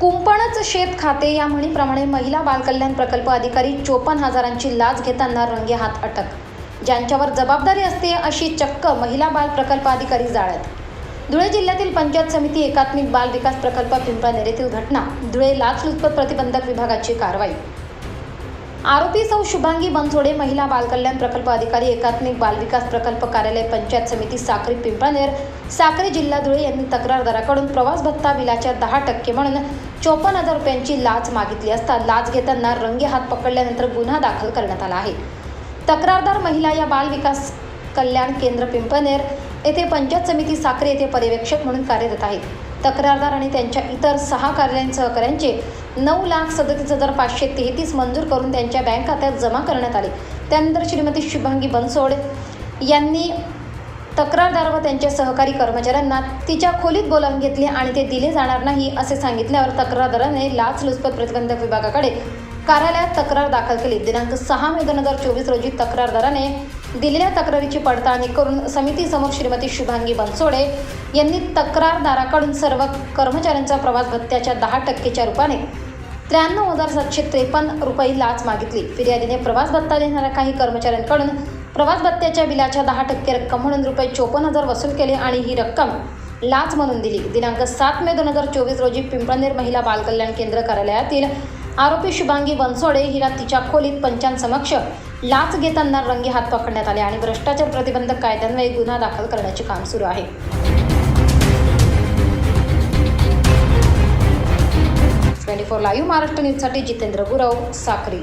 कुंपणच शेत खाते या म्हणीप्रमाणे महिला बालकल्याण प्रकल्प अधिकारी चोपन्न हजारांची लाच घेताना रंगे हात अटक. ज्यांच्यावर जबाबदारी असते अशी चक्क महिला बाल प्रकल्प अधिकारी जाळत धुळे जिल्ह्यातील पंचायत समिती एकात्मिक बाल विकास प्रकल्प पिंपळनेर येथील घटना धुळे लाचलुचपत प्रतिबंधक विभागाची कारवाई. आरोपी सौ शुभांगी बनसोडे महिला बालकल्याण प्रकल्प अधिकारी एकात्मिक बालविकास प्रकल्प कार्यालय पंचायत समिती साक्री पिंपळनेर साक्री जिल्हा धुळे यांनी तक्रारदाराकडून प्रवास भत्ता बिलाच्या दहा टक्के म्हणून चोपन्न हजार रुपयांची लाच मागितली असता लाच घेताना रंगे हात पकडल्यानंतर गुन्हा दाखल करण्यात आला आहे. तक्रारदार महिला या बालविकास कल्याण केंद्र पिंपळनेर येथे पंचायत समिती साक्री येथे पर्यवेक्षक म्हणून कार्यरत आहेत. तक्रारदार आणि त्यांच्या इतर सहा कार्यालयीन सहकाऱ्यांचे नऊ लाख सदतीस हजार पाचशे तेहतीस मंजूर करून त्यांच्या बँक खात्यात जमा करण्यात आले. त्यानंतर श्रीमती शुभांगी बनसोड यांनी तक्रारदार व त्यांच्या सहकारी कर्मचाऱ्यांना तिच्या खोलीत बोलावून घेतले आणि ते दिले जाणार नाही असे सांगितल्यावर तक्रारदाराने लाचलुचपत प्रतिबंधक विभागाकडे कार्यालयात तक्रार दाखल केली. दिनांक सहा मे दोन हजार चोवीस रोजी तक्रारदाराने दिलेल्या तक्रारीची पडताळणी करून समितीसमोर श्रीमती शुभांगी बनसोडे यांनी तक्रारदाराकडून सर्व कर्मचाऱ्यांचा प्रवास भत्त्याच्या दहा टक्केच्या रूपाने त्र्याण्णव हजार सातशे त्रेपन्न रुपये लाच मागितली. फिर्यादीने प्रवास भत्ता देणाऱ्या काही कर्मचाऱ्यांकडून प्रवास भत्त्याच्या बिलाच्या दहा टक्के रक्कम म्हणून रुपये चोपन्न हजार वसूल केले आणि ही रक्कम लाच म्हणून दिली. दिनांक सात मे दोन हजार चोवीस रोजी पिंपळनेर महिला बालकल्याण केंद्र कार्यालयातील आरोपी शुभांगी बनसोडे हिला तिच्या खोलीत पंचांसमक्ष लाच घेताना रंगे हात पकडण्यात आले आणि भ्रष्टाचार प्रतिबंधक कायद्यान्वये गुन्हा दाखल करण्याचे काम सुरू आहे. ट्वेंटी फोर लाईव्ह महाराष्ट्र न्यूजसाठी जितेंद्र गुरव साक्री.